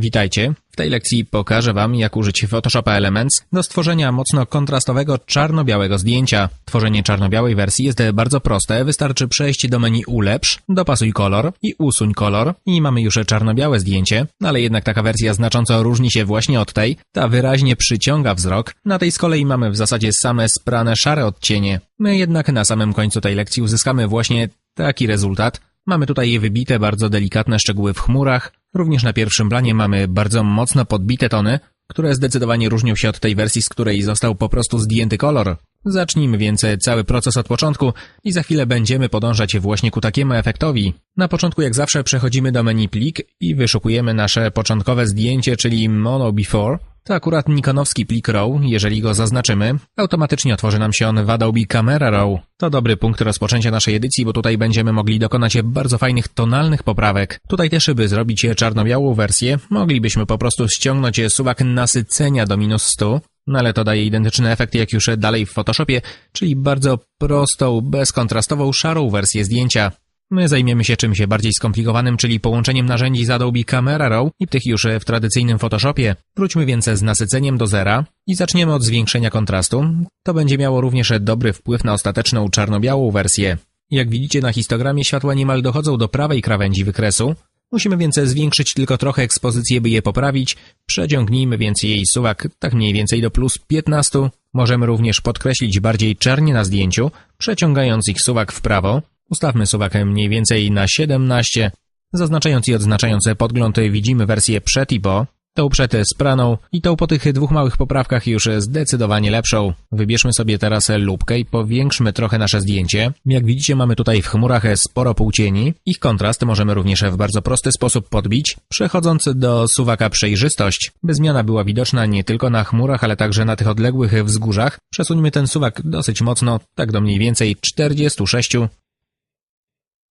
Witajcie. W tej lekcji pokażę Wam, jak użyć Photoshopa Elements do stworzenia mocno kontrastowego czarno-białego zdjęcia. Tworzenie czarno-białej wersji jest bardzo proste. Wystarczy przejść do menu Ulepsz, dopasuj kolor i usuń kolor i mamy już czarno-białe zdjęcie, ale jednak taka wersja znacząco różni się właśnie od tej. Ta wyraźnie przyciąga wzrok. Na tej z kolei mamy w zasadzie same sprane szare odcienie. My jednak na samym końcu tej lekcji uzyskamy właśnie taki rezultat. Mamy tutaj wybite bardzo delikatne szczegóły w chmurach, również na pierwszym planie mamy bardzo mocno podbite tony, które zdecydowanie różnią się od tej wersji, z której został po prostu zdjęty kolor. Zacznijmy więc cały proces od początku i za chwilę będziemy podążać właśnie ku takiemu efektowi. Na początku jak zawsze przechodzimy do menu plik i wyszukujemy nasze początkowe zdjęcie, czyli Mono Before. To akurat nikonowski plik RAW, jeżeli go zaznaczymy, automatycznie otworzy nam się on w Adobe Camera RAW. To dobry punkt rozpoczęcia naszej edycji, bo tutaj będziemy mogli dokonać bardzo fajnych tonalnych poprawek. Tutaj też, by zrobić czarno-białą wersję, moglibyśmy po prostu ściągnąć suwak nasycenia do minus 100, no ale to daje identyczny efekt jak już dalej w Photoshopie, czyli bardzo prostą, bezkontrastową, szarą wersję zdjęcia. My zajmiemy się czymś bardziej skomplikowanym, czyli połączeniem narzędzi z Adobe Camera Raw i tych już w tradycyjnym Photoshopie. Wróćmy więc z nasyceniem do zera i zaczniemy od zwiększenia kontrastu. To będzie miało również dobry wpływ na ostateczną czarno-białą wersję. Jak widzicie na histogramie światła niemal dochodzą do prawej krawędzi wykresu, Musimy więc zwiększyć tylko trochę ekspozycję, by je poprawić. Przeciągnijmy więc jej suwak tak mniej więcej do plus 15. Możemy również podkreślić bardziej czernie na zdjęciu, przeciągając ich suwak w prawo. Ustawmy suwak mniej więcej na 17. Zaznaczając i odznaczając podgląd widzimy wersję przed i po. Tą przed spraną i tą po tych dwóch małych poprawkach już zdecydowanie lepszą. Wybierzmy sobie teraz lubkę i powiększmy trochę nasze zdjęcie. Jak widzicie mamy tutaj w chmurach sporo półcieni. Ich kontrast możemy również w bardzo prosty sposób podbić, przechodząc do suwaka przejrzystość, by zmiana była widoczna nie tylko na chmurach, ale także na tych odległych wzgórzach. Przesuńmy ten suwak dosyć mocno, tak do mniej więcej 46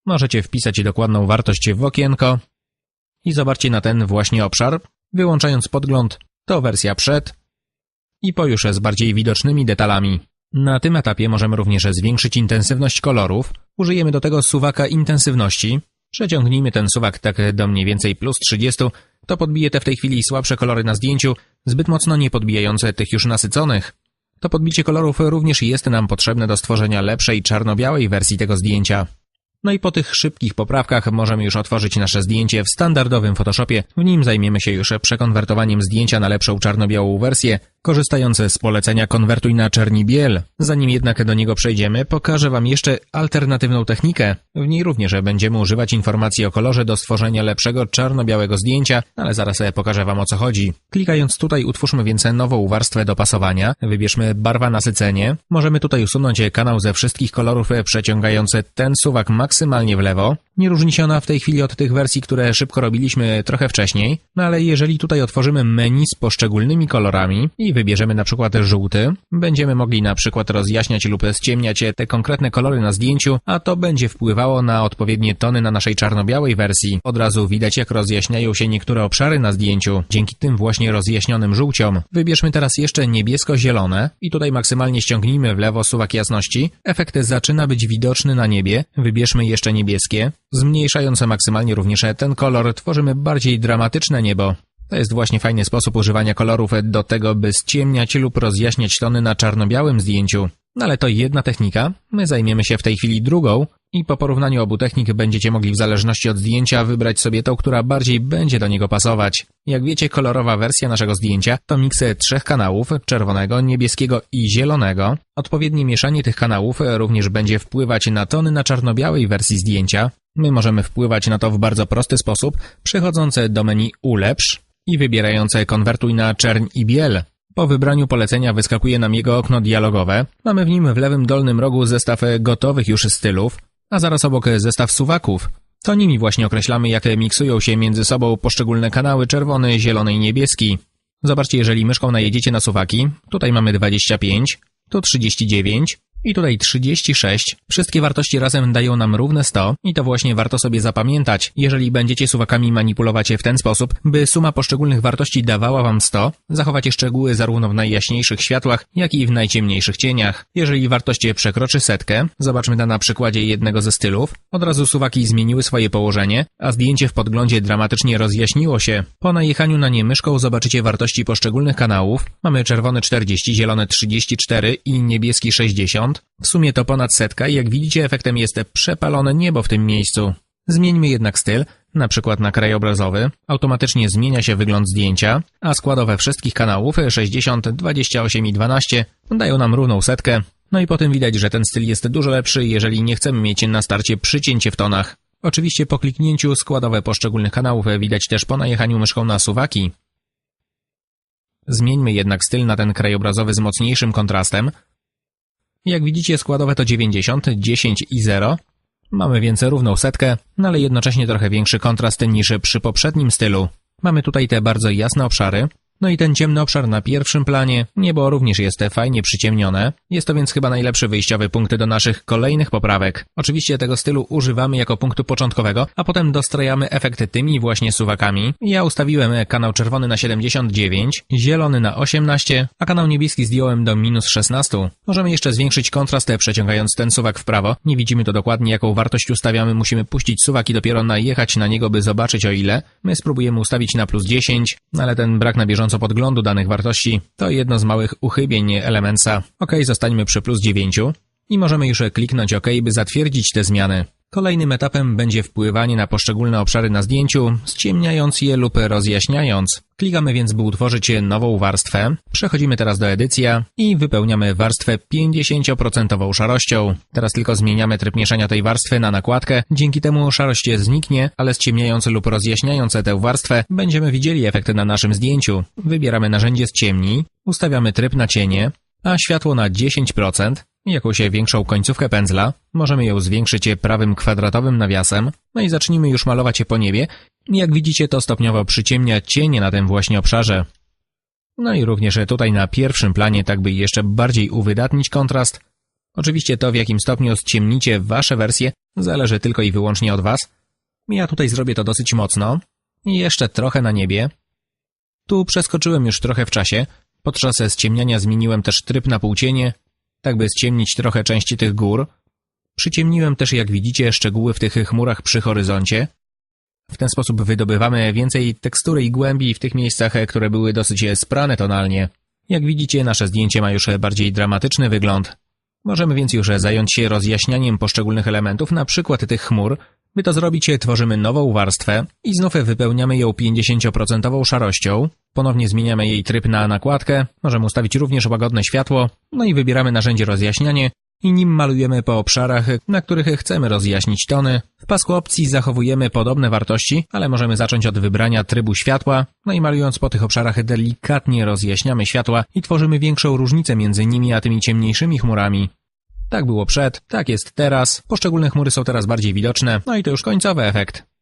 Możecie wpisać dokładną wartość w okienko i zobaczcie na ten właśnie obszar. Wyłączając podgląd, to wersja przed i po już z bardziej widocznymi detalami. Na tym etapie możemy również zwiększyć intensywność kolorów. Użyjemy do tego suwaka intensywności. Przeciągnijmy ten suwak tak do mniej więcej plus 30. To podbije te w tej chwili słabsze kolory na zdjęciu, zbyt mocno nie podbijające tych już nasyconych. To podbicie kolorów również jest nam potrzebne do stworzenia lepszej czarno-białej wersji tego zdjęcia. No i po tych szybkich poprawkach możemy już otworzyć nasze zdjęcie w standardowym Photoshopie. W nim zajmiemy się już przekonwertowaniem zdjęcia na lepszą czarno-białą wersję, korzystając z polecenia konwertuj na czerni biel. Zanim jednak do niego przejdziemy, pokażę Wam jeszcze alternatywną technikę. W niej również będziemy używać informacji o kolorze do stworzenia lepszego czarno-białego zdjęcia, ale zaraz pokażę Wam o co chodzi. Klikając tutaj utwórzmy więc nową warstwę dopasowania, wybierzmy barwa nasycenie. Możemy tutaj usunąć kanał ze wszystkich kolorów przeciągający ten suwak maksymalnie w lewo. Nie różni się ona w tej chwili od tych wersji, które szybko robiliśmy trochę wcześniej, no ale jeżeli tutaj otworzymy menu z poszczególnymi kolorami i wybierzemy na przykład żółty, będziemy mogli na przykład rozjaśniać lub ściemniać te konkretne kolory na zdjęciu, a to będzie wpływało na odpowiednie tony na naszej czarno-białej wersji. Od razu widać jak rozjaśniają się niektóre obszary na zdjęciu, dzięki tym właśnie rozjaśnionym żółciom. Wybierzmy teraz jeszcze niebiesko-zielone i tutaj maksymalnie ściągnijmy w lewo suwak jasności. Efekt zaczyna być widoczny na niebie. Wybierzmy jeszcze niebieskie. Zmniejszając maksymalnie również ten kolor, tworzymy bardziej dramatyczne niebo. To jest właśnie fajny sposób używania kolorów do tego, by ściemniać lub rozjaśniać tony na czarno-białym zdjęciu. No ale to jedna technika, my zajmiemy się w tej chwili drugą i po porównaniu obu technik będziecie mogli w zależności od zdjęcia wybrać sobie tą, która bardziej będzie do niego pasować. Jak wiecie, kolorowa wersja naszego zdjęcia to miks trzech kanałów, czerwonego, niebieskiego i zielonego. Odpowiednie mieszanie tych kanałów również będzie wpływać na tony na czarno-białej wersji zdjęcia. My możemy wpływać na to w bardzo prosty sposób, przechodząc do menu Ulepsz i wybierając konwertuj na czerń i biel. Po wybraniu polecenia wyskakuje nam jego okno dialogowe. Mamy w nim w lewym dolnym rogu zestaw gotowych już stylów, a zaraz obok zestaw suwaków. To nimi właśnie określamy, jak miksują się między sobą poszczególne kanały czerwony, zielony i niebieski. Zobaczcie, jeżeli myszką najedziecie na suwaki, tutaj mamy 25, tu 39, i tutaj 36. Wszystkie wartości razem dają nam równe 100 i to właśnie warto sobie zapamiętać. Jeżeli będziecie suwakami manipulować w ten sposób, by suma poszczególnych wartości dawała wam 100, zachowacie szczegóły zarówno w najjaśniejszych światłach, jak i w najciemniejszych cieniach. Jeżeli wartość przekroczy setkę, zobaczmy to na przykładzie jednego ze stylów, od razu suwaki zmieniły swoje położenie, a zdjęcie w podglądzie dramatycznie rozjaśniło się. Po najechaniu na nie myszką zobaczycie wartości poszczególnych kanałów. Mamy czerwony 40, zielony 34 i niebieski 60. W sumie to ponad setka i jak widzicie efektem jest przepalone niebo w tym miejscu. Zmieńmy jednak styl, na przykład na krajobrazowy, automatycznie zmienia się wygląd zdjęcia, a składowe wszystkich kanałów 60, 28 i 12 dają nam równą setkę. No i potem widać, że ten styl jest dużo lepszy, jeżeli nie chcemy mieć na starcie przycięcie w tonach. Oczywiście po kliknięciu składowe poszczególnych kanałów widać też po najechaniu myszką na suwaki. Zmieńmy jednak styl na ten krajobrazowy z mocniejszym kontrastem. Jak widzicie składowe to 90, 10 i 0. Mamy więc równą setkę, no ale jednocześnie trochę większy kontrast niż przy poprzednim stylu. Mamy tutaj te bardzo jasne obszary, no i ten ciemny obszar na pierwszym planie, niebo również jest fajnie przyciemnione. Jest to więc chyba najlepszy wyjściowy punkt do naszych kolejnych poprawek. Oczywiście tego stylu używamy jako punktu początkowego, a potem dostrajamy efekt tymi właśnie suwakami. Ja ustawiłem kanał czerwony na 79, zielony na 18, a kanał niebieski zdjąłem do minus 16. Możemy jeszcze zwiększyć kontrast przeciągając ten suwak w prawo. Nie widzimy to dokładnie jaką wartość ustawiamy, musimy puścić suwak i dopiero najechać na niego, by zobaczyć o ile. My spróbujemy ustawić na plus 10, ale ten brak na bieżąco bieżąco podglądu danych wartości to jedno z małych uchybień Elementsa. OK, zostańmy przy plus 9 i możemy już kliknąć OK, by zatwierdzić te zmiany. Kolejnym etapem będzie wpływanie na poszczególne obszary na zdjęciu, ściemniając je lub rozjaśniając. Klikamy więc, by utworzyć nową warstwę. Przechodzimy teraz do edycja i wypełniamy warstwę 50% szarością. Teraz tylko zmieniamy tryb mieszania tej warstwy na nakładkę. Dzięki temu szarość zniknie, ale ściemniając lub rozjaśniając tę warstwę, będziemy widzieli efekt na naszym zdjęciu. Wybieramy narzędzie z ciemni, ustawiamy tryb na cienie, a światło na 10%, jakąś większą końcówkę pędzla, możemy ją zwiększyć prawym kwadratowym nawiasem, no i zacznijmy już malować je po niebie. Jak widzicie, to stopniowo przyciemnia cienie na tym właśnie obszarze. No i również tutaj na pierwszym planie, tak by jeszcze bardziej uwydatnić kontrast. Oczywiście to, w jakim stopniu ściemnicie wasze wersje, zależy tylko i wyłącznie od was. Ja tutaj zrobię to dosyć mocno. I jeszcze trochę na niebie. Tu przeskoczyłem już trochę w czasie, Podczas ściemniania zmieniłem też tryb na półcienie, tak by ściemnić trochę części tych gór. Przyciemniłem też, jak widzicie, szczegóły w tych chmurach przy horyzoncie. W ten sposób wydobywamy więcej tekstury i głębi w tych miejscach, które były dosyć sprane tonalnie. Jak widzicie, nasze zdjęcie ma już bardziej dramatyczny wygląd. Możemy więc już zająć się rozjaśnianiem poszczególnych elementów, na przykład tych chmur, by to zrobić, tworzymy nową warstwę i znów wypełniamy ją 50% szarością. Ponownie zmieniamy jej tryb na nakładkę, możemy ustawić również łagodne światło, no i wybieramy narzędzie rozjaśnianie i nim malujemy po obszarach, na których chcemy rozjaśnić tony. W pasku opcji zachowujemy podobne wartości, ale możemy zacząć od wybrania trybu światła, no i malując po tych obszarach delikatnie rozjaśniamy światła i tworzymy większą różnicę między nimi a tymi ciemniejszymi chmurami. Tak było przed, tak jest teraz, poszczególne chmury są teraz bardziej widoczne, no i to już końcowy efekt.